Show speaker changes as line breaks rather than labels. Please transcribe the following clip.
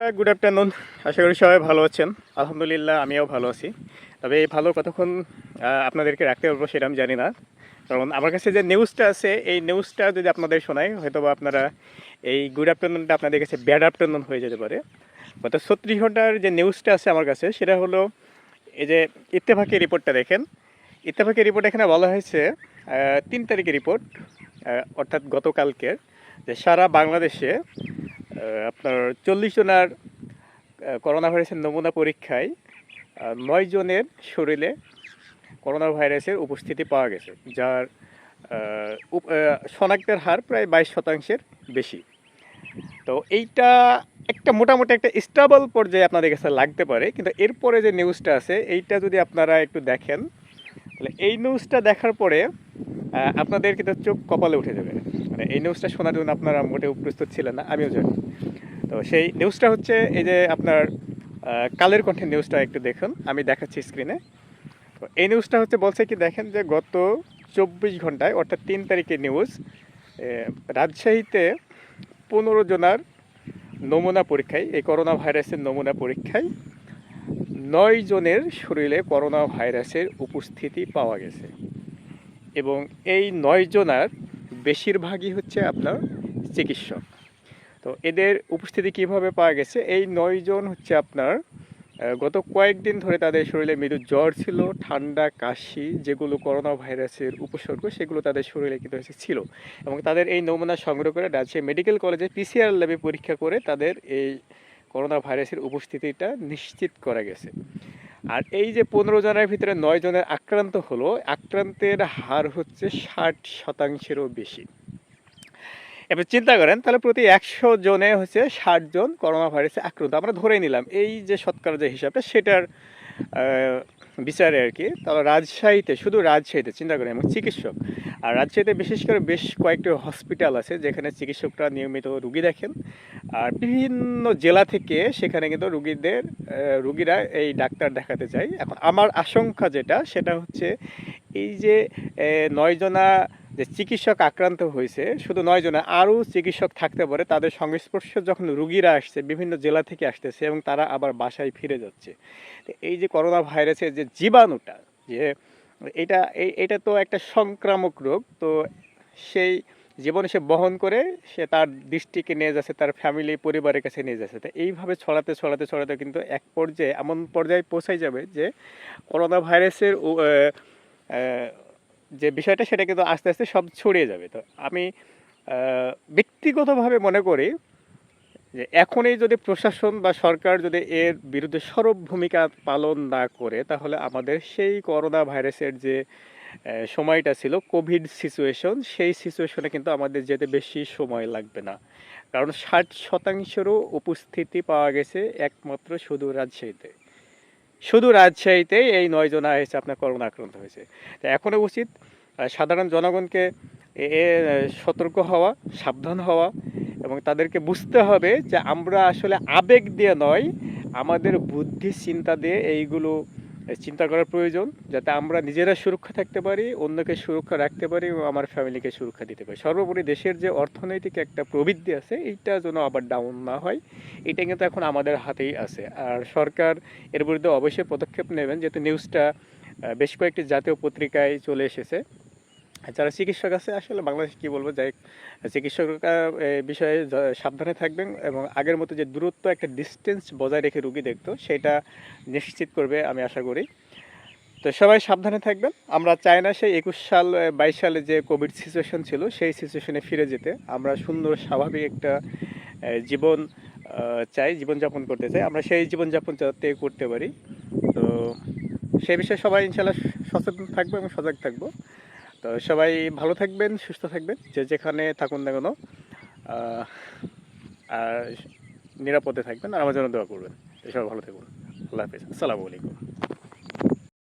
Good afternoon আশা করি সবাই ভালো আছেন। আলহামদুলিল্লাহ, আমিও ভালো আছি। তবে এই ভালো কতক্ষণ আপনাদেরকে রাখতে পারব সেটা আমি জানি না। কারণ আমার কাছে যে নিউজটা আছে, এই নিউজটা যদি আপনাদের শোনায় হয়তো আপনারা এই গুড আফটারনুনটা আপনাদের কাছে ব্যাড আফটারনুন হয়ে যেতে পারে। গত ছত্রিশ ঘণ্টার যে নিউজটা আছে আমার কাছে, সেটা হলো এই যে ইত্তেফাকি রিপোর্টটা দেখেন। ইত্তেফাকি রিপোর্ট এখানে বলা হয়েছে তিন তারিখের রিপোর্ট অর্থাৎ গতকালকের, যে সারা বাংলাদেশে আপনার চল্লিশ জনার করোনা ভাইরাসের নমুনা পরীক্ষায় নয় জনের শরীরে করোনা ভাইরাসের উপস্থিতি পাওয়া গেছে, যার শনাক্তের হার প্রায় বাইশ শতাংশের বেশি। তো এইটা একটা মোটামুটি একটা স্টেবল পর্যায়ে আপনাদের কাছে লাগতে পারে, কিন্তু এরপরে যে নিউজটা আছে, এইটা যদি আপনারা একটু দেখেন, তাহলে এই নিউজটা দেখার পরে আপনাদের কিন্তু চোখ কপালে উঠে যাবে। মানে এই নিউজটা শোনার জন্য আপনারা মোটেও প্রস্তুত ছিলেন না, আমিও জানি। তো সেই নিউজটা হচ্ছে এই যে আপনার কালের কণ্ঠে নিউজটা একটু দেখুন, আমি দেখাচ্ছি স্ক্রিনে তো এই নিউজটা হচ্ছে বলছে কি, দেখেন যে গত চব্বিশ ঘন্টায়, অর্থাৎ তিন তারিখের নিউজ রাজশাহীতে পনেরো জনার নমুনা পরীক্ষায়, এই করোনা ভাইরাসের নমুনা পরীক্ষায় নয় জনের শরীরে করোনা ভাইরাসের উপস্থিতি পাওয়া গেছে। এবং এই নয় জনার বেশিরভাগই হচ্ছে আপনার চিকিৎসক। তো এদের উপস্থিতি কীভাবে পাওয়া গেছে? এই নয় জন হচ্ছে আপনার গত কয়েকদিন ধরে তাদের শরীরে মৃদু জ্বর ছিল, ঠান্ডা, কাশি, যেগুলো করোনা ভাইরাসের উপসর্গ, সেগুলো তাদের শরীরে কিন্তু ছিল। এবং তাদের এই নমুনা সংগ্রহ করে রাজশাহী মেডিকেল কলেজে পিসিআর ল্যাবে পরীক্ষা করে তাদের এই করোনা ভাইরাসের উপস্থিতিটা নিশ্চিত করা গেছে। আর এই যে পনেরো জনের ভিতরে নয় জনের আক্রান্ত হলো, আক্রান্তের হার হচ্ছে ষাট শতাংশেরও বেশি। এবার চিন্তা করেন, তাহলে প্রতি একশো জনে হচ্ছে ষাট জন করোনা ভাইরাসে আক্রান্ত। আমরা ধরে নিলাম, এই যে শতকরা যে হিসাবটা সেটার বিচারে আর কি। তাহলে রাজশাহীতে, শুধু রাজশাহীতে, চিন্তা করেন, এবং চিকিৎসক। আর রাজশাহীতে বিশেষ করে বেশ কয়েকটি হসপিটাল আছে, যেখানে চিকিৎসকরা নিয়মিত রুগী দেখেন। আর বিভিন্ন জেলা থেকে সেখানে কিন্তু রুগীদের রুগীরা এই ডাক্তার দেখাতে যায়। এখন আমার আশঙ্কা যেটা, সেটা হচ্ছে এই যে নয়জনা যে চিকিৎসক আক্রান্ত হয়েছে, শুধু নয় জনা আরও চিকিৎসক থাকতে পারে। তাদের সংস্পর্শে যখন রুগীরা আসছে, বিভিন্ন জেলা থেকে আসতেছে এবং তারা আবার বাসায় ফিরে যাচ্ছে। এই যে করোনা ভাইরাসের যে জীবাণুটা, যে এটা এটা তো একটা সংক্রামক রোগ, তো সেই জীবনে সে বহন করে সে তার দৃষ্টিকে নিয়ে যাচ্ছে, তার ফ্যামিলি, পরিবারের কাছে নিয়ে যাচ্ছে। তো এইভাবে ছড়াতে ছড়াতে ছড়াতে কিন্তু এক পর্যায়ে, এমন পর্যায়ে পৌঁছাই যাবে যে করোনা ভাইরাসের যে বিষয়টা সেটা কিন্তু আস্তে আস্তে সব ছড়িয়ে যাবে। তো আমি ব্যক্তিগতভাবে মনে করি যে এখনই যদি প্রশাসন বা সরকার যদি এর বিরুদ্ধে সরব ভূমিকা পালন না করে, তাহলে আমাদের সেই করোনা ভাইরাসের যে সময়টা ছিল, কোভিড সিচুয়েশন সেই সিচুয়েশনে কিন্তু আমাদের যেতে বেশি সময় লাগবে না। কারণ ষাট শতাংশেরও উপস্থিতি পাওয়া গেছে একমাত্র শুধু রাজশাহীতে। শুধু রাজশাহীতেই এই নয় জন হয়েছে আপনার করোনা আক্রান্ত হয়েছে। তো এখনও উচিত সাধারণ জনগণকে এ, সতর্ক হওয়া, সাবধান হওয়া এবং তাদেরকে বুঝতে হবে যে আমরা আসলে আবেগ দিয়ে নয়, আমাদের বুদ্ধি, চিন্তা দিয়ে এইগুলো চিন্তা করার প্রয়োজন যাতে আমরা নিজেরা সুরক্ষা থাকতে পারি, অন্যকে সুরক্ষা রাখতে পারি এবং আমার ফ্যামিলিকে সুরক্ষা দিতে পারি। সর্বোপরি দেশের যে অর্থনৈতিক একটা প্রবৃদ্ধি আছে, এইটা যেন আবার ডাউন না হয়, এটা কিন্তু এখন আমাদের হাতেই আছে। আর সরকার এর বিরুদ্ধে অবশ্যই পদক্ষেপ নেবেন, যেহেতু নিউজটা বেশ কয়েকটি জাতীয় পত্রিকায় চলে এসেছে। যারা চিকিৎসক আছে, আসলে বাংলাদেশে কি বলব, যাই চিকিৎসকরা বিষয়ে সাবধানে থাকবেন এবং আগের মতো যে দূরত্ব একটা ডিস্টেন্স বজায় রেখে রুগী দেখতো, সেটা নিশ্চিত করবে আমি আশা করি। তো সবাই সাবধানে থাকবেন। আমরা চাই না সেই একুশ সাল বাইশ সালে যে কোভিড সিচুয়েশন ছিল, সেই সিচুয়েশনে ফিরে যেতে। আমরা সুন্দর, স্বাভাবিক একটা জীবন চাই, জীবনযাপন করতে চাই। আমরা সেই জীবনযাপন যাতে করতে পারি। তো সেই বিষয়ে সবাই ইনশাল্লাহ সচেতন থাকব এবং সজাগ থাকব। তো সবাই ভালো থাকবেন, সুস্থ থাকবেন, যে যেখানে থাকুন না কেন আর নিরাপদে থাকবেন, আর আমার জন্য দোয়া করবেন। সবাই ভালো থাকুন। আল্লাহ হাফিজ। আসসালামু আলাইকুম।